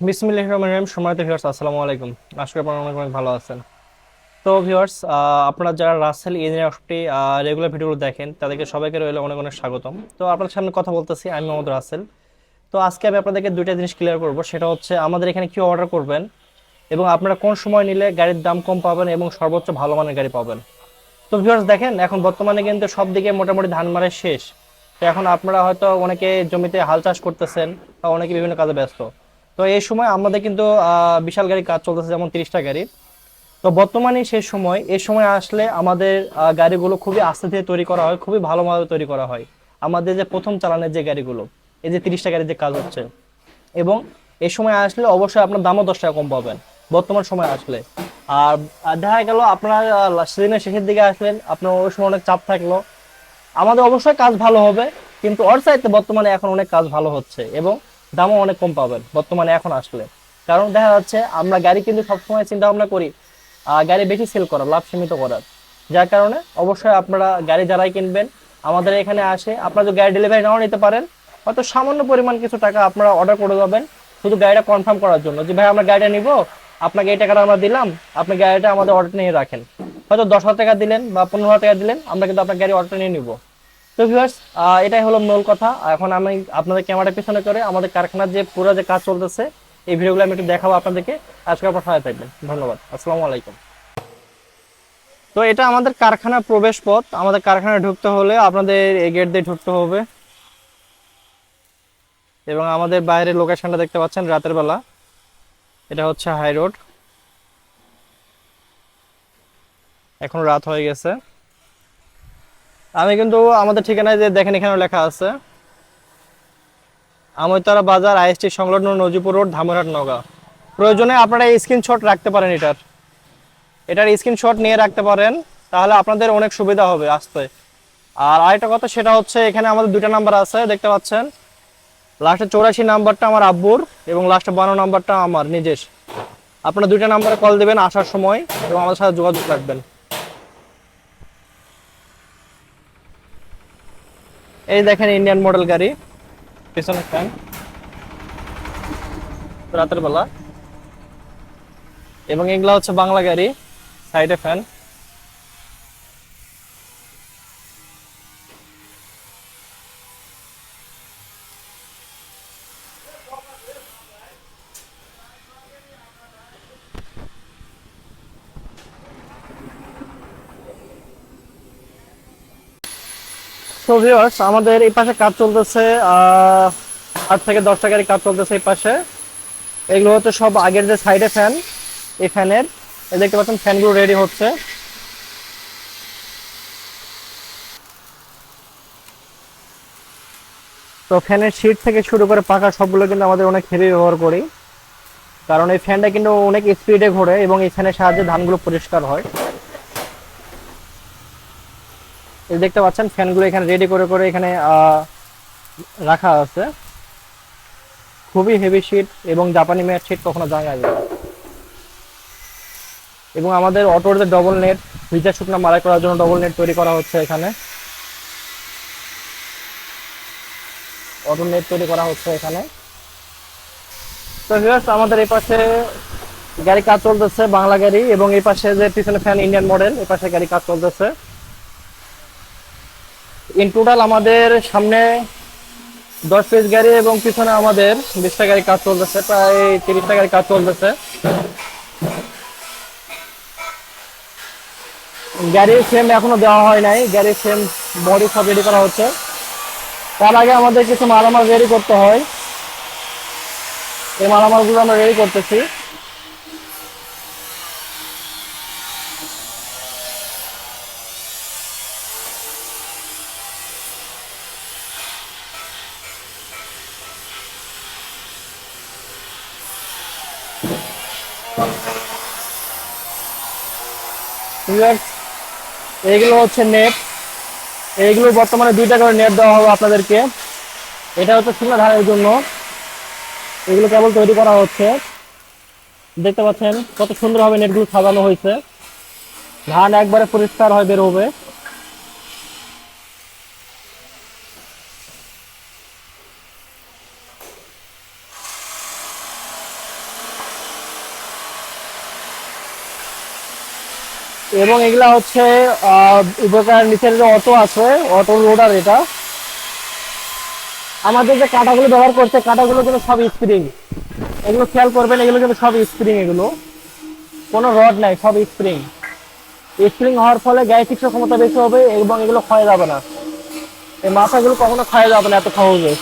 বিসমিল্লাহ রহমান রহিম সময়ত ভিউয়ার্স আসসালামু আলাইকুম। আশা করি আপনারা অনেক অনেক ভালো আছেন। তো ভিউয়ার্স আপনারা যারা রাসেল ইঞ্জিনিয়ার শপটি রেগুলার ভিডিওগুলো দেখেন, তাদেরকে সবাইকে রইলে অনেক অনেক স্বাগতম। তো আপনাদের সামনে কথা বলতেছি, আমি মোহাম্মদ রাসেল। তো আজকে আমি আপনাদেরকে দুইটা জিনিস ক্লিয়ার করব, সেটা হচ্ছে আমাদের এখানে কি অর্ডার করবেন এবং আপনারা কোন সময় নিলে গাড়ির দাম কম পাবেন এবং সর্বোচ্চ ভালো মানের গাড়ি পাবেন। তো ভিউয়ার্স দেখেন, এখন বর্তমানে কিন্তু সব দিকে মোটামুটি ধান মারা শেষ। তো এখন আপনারা হয়তো অনেকে জমিতে হাল চাষ করতেছেন বা অনেকে বিভিন্ন কাজে ব্যস্ত। তো এই সময় আমাদের কিন্তু বিশাল গাড়ি কাজ চলতেছে যেমন তিরিশটা গাড়ি। তো বর্তমানে সেই সময় এই সময় আসলে আমাদের গাড়িগুলো খুবই আস্তে ধীরে তৈরি করা হয় খুবই ভালোভাবে তৈরি করা হয়। আমাদের যে প্রথম চালানের যে গাড়িগুলো এই যে তিরিশটা গাড়ির যে কাজ হচ্ছে। এবং এই সময় আসলে অবশ্যই আপনার দামও দশ টাকা কম পাবেন বর্তমান সময় আসলে। আর দেখা গেল আপনার আহ, সিজনের শেষের দিকে আসলেন আপনার ওই সময় অনেক চাপ থাকল। আমাদের অবশ্যই কাজ ভালো হবে কিন্তু ওর বর্তমানে এখন অনেক কাজ ভালো হচ্ছে। এবং দামও অনেক কম পাবেন, বর্তমানে এখন আসলে। কারণ দেখা যাচ্ছে, আমরা গাড়ি কিন্তু সবসময় চিন্তা ভাবনা করি গাড়ি বেশি সেল করার লাভ সীমিত করার। যার কারণে অবশ্যই আপনারা গাড়ি যারাই কিনবেন, আমাদের এখানে আসে, আপনারা যদি গাড়ি ডেলিভারি নাও নিতে পারেন, হয়তো সামান্য পরিমাণ কিছু টাকা আপনারা অর্ডার করে যাবেন শুধু গাড়িটা কনফার্ম করার জন্য যে, ভাই, আমরা গাড়িটা নিব, আপনাকে এই টাকাটা আমরা দিলাম, আপনি গাড়িটা আমাদের অর্ডার নিয়ে রাখেন। হয়তো দশ হাজার টাকা দিলেন বা পনেরো হাজার টাকা দিলেন, আমরা কিন্তু আপনার গাড়ি অর্ডার নিয়ে নিব। তো ভিউয়ার্স এটাই হলো মূল কথা। এখন আমি আপনাদের ক্যামেরা পিছনে করে আমাদের কারখানার যে পুরো যে কাজ চলতেছে, এই ভিডিওগুলো আমি একটু দেখাবো আপনাদেরকে। আজকে আপনার সহায় থাকবেন। ধন্যবাদ। আসসালামু আলাইকুম। তো এটা আমাদের কারখানার প্রবেশ পথ। আমাদের কারখানায় ঢুকতে হলে আপনাদের এই গেট দিয়ে ঢুকতে হবে। এবং আমাদের বাইরের লোকেশনটা দেখতে পাচ্ছেন রাতের বেলা। এটা হচ্ছে হাই রোড এখন রাত হয়ে গেছে। আমি কিন্তু আমাদের ঠিকানায় যে দেখেন এখানে লেখা আছে। আমতারা বাজার, আইএসটি সংলগ্ন নজিপুর রোড, ধামরাট, নগা। প্রয়োজনে আপনারা এই স্ক্রিনশট রাখতে পারেন এটার। এটার স্ক্রিনশট নিয়ে রাখতে পারেন, তাহলে আপনাদের অনেক সুবিধা হবে আসতে। আর আরেকটা কথা, সেটা হচ্ছে এখানে আমাদের দুইটা নাম্বার আছে, দেখতে পাচ্ছেন? লাস্টে চৌরাশি নাম্বারটা আমার আব্বুর এবং লাস্টে বারো নাম্বারটা আমার, নিজের। আপনারা দুইটা নাম্বারে কল দেবেন আসার সময় এবং আমাদের সাথে যোগাযোগ রাখবেন। এই দেখেন ইন্ডিয়ান মডেল গাড়ি। পিছনে ফ্যান রাতের বেলা। এবং এগুলা হচ্ছে বাংলা গাড়ি সাইডে ফ্যান তো ভিউয়ার্স আমাদের এই পাশে কাজ চলতেছে আট থেকে দশ টাকার কাজ চলতেছে এই পাশে। এগুলো হচ্ছে সব আগের যে সাইডে ফ্যান, এই ফ্যানের। এই দেখতে পাচ্ছেন, ফ্যানগুলো রেডি হচ্ছে। তো ফ্যানের সিট থেকে শুরু করে পাখা সবগুলো কিন্তু আমাদের অনেক হেভি ব্যবহার করি। কারণ এই ফ্যানটা কিন্তু অনেক স্পিডে ঘোরে এবং এই ফ্যানের সাহায্যে ধানগুলো পরিষ্কার হয় এই দেখতে পাচ্ছেন, ফ্যানগুলো এখানে রেডি করে করে এখানে রাখা আছে। খুবই হেভি শীট এবং জাপানি ম্যাট শীট কখনো যাবে না। এবং আমাদের অটোর যে ডবল নেট ভিজা শুকনা মারাই করার জন্য ডবল নেট তৈরি করা হচ্ছে এখানে। অটো নেট তৈরি করা হচ্ছে এখানে। তো ভিউয়ার্স আমাদের এই পাশে গাড়ি কাজ চলতেছে, বাংলা গাড়ি, এবং এই পাশে যে পিছনে ফ্যান ইন্ডিয়ান মডেল এই পাশে গাড়ি কাজ চলতেছে। ইন টোটাল আমাদের সামনে দশ পিস গাড়ি এবং পিছনে আমাদের বিশটা গাড়ি কাজ চলতেছে, প্রায় তিরিশটা গাড়ি কাজ চলতেছে। গাড়ির ফ্রেম এখনও দেওয়া হয় নাই গাড়ির ফ্রেম বডি সব রেডি করা হচ্ছে। তার আগে আমাদের কিছু মালামাল রেডি করতে হয়। এই মালামালগুলো আমরা রেডি করতেছি। এইগুলো হচ্ছে নেট এইগুলো বর্তমানে দুইটা করে নেট দেওয়া হবে আপনাদেরকে। এটা হচ্ছে শুকনো ধানের জন্য। এগুলো কেবল তৈরি করা হচ্ছে। দেখতে পাচ্ছেন কত সুন্দরভাবে নেটগুলো সাজানো হয়েছে। ধান একবারে পরিষ্কার হয়ে বের হবে। এবং এগুলা হচ্ছে উপকার নিচের যে অটো আছে, অটো লোডার এটা। আমাদের যে কাঁটাগুলো ব্যবহার করছে, কাঁটাগুলো কিন্তু সব স্প্রিং এগুলো খেয়াল করবেন, এগুলো কিন্তু সব স্প্রিং এগুলো। কোনো রড নাই, সব স্প্রিং স্প্রিং হওয়ার ফলে গায়ে টিকসই ক্ষমতা বেশি হবে এবং এগুলো ক্ষয় যাবে না। এই মাথাগুলো কখনো ক্ষয় যাবে না এত সহজে।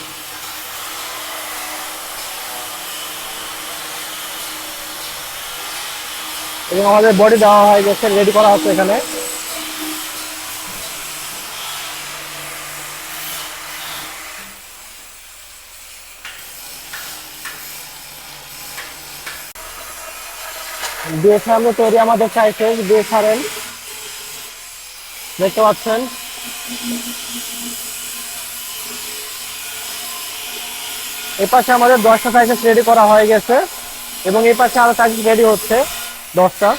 এবং আমাদের বডি দেওয়া হয়ে গেছে রেডি করা হচ্ছে এখানে। দিয়ে তৈরি আমাদের চাইছে ছাড়েন। দেখতে পাচ্ছেন? এই পাশে আমাদের দশটা সাইকেল রেডি করা হয়ে গেছে এবং এই পাশে আরও সাইকেল রেডি হচ্ছে। দশটা।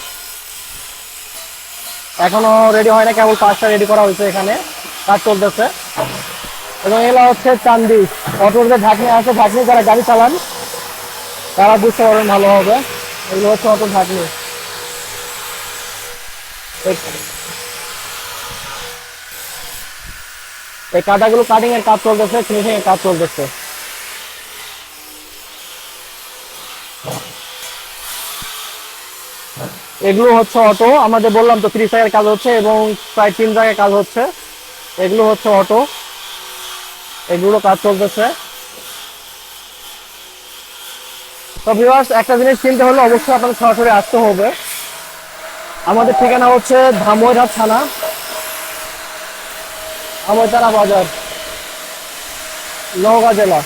এখনও রেডি হয় না, কেবল পাঁচটা রেডি করা হয়েছে এখানে। কাজ চলতেছে। এবং এগুলো হচ্ছে চান্দি। অটোর যে ঢাকনি আছে, ঢাকনি যারা গাড়ি চালান, তারা বুঝতে পারবেন ভালো হবে। এগুলো হচ্ছে অটোর ঢাকনি। এই- কাটাগুলো কাটিং এর কাজ চলতেছে ফিনিশিং এর কাজ চলতেছে। এগুলো হচ্ছে অটো। আমাদের বললাম তো ত্রিশ জায়গায় কাজ হচ্ছে এবং প্রায় তিন জায়গায় কাজ হচ্ছে। এগুলো হচ্ছে অটো। এগুলো কাজ চলতেছে। তো ভিউয়ার্স একটা জিনিস কিনতে হলে অবশ্যই আপনাকে সরাসরি আসতে হবে। আমাদের ঠিকানা হচ্ছে ধামইরহাট থানা আমরতারা বাজার নওগাঁ জেলা।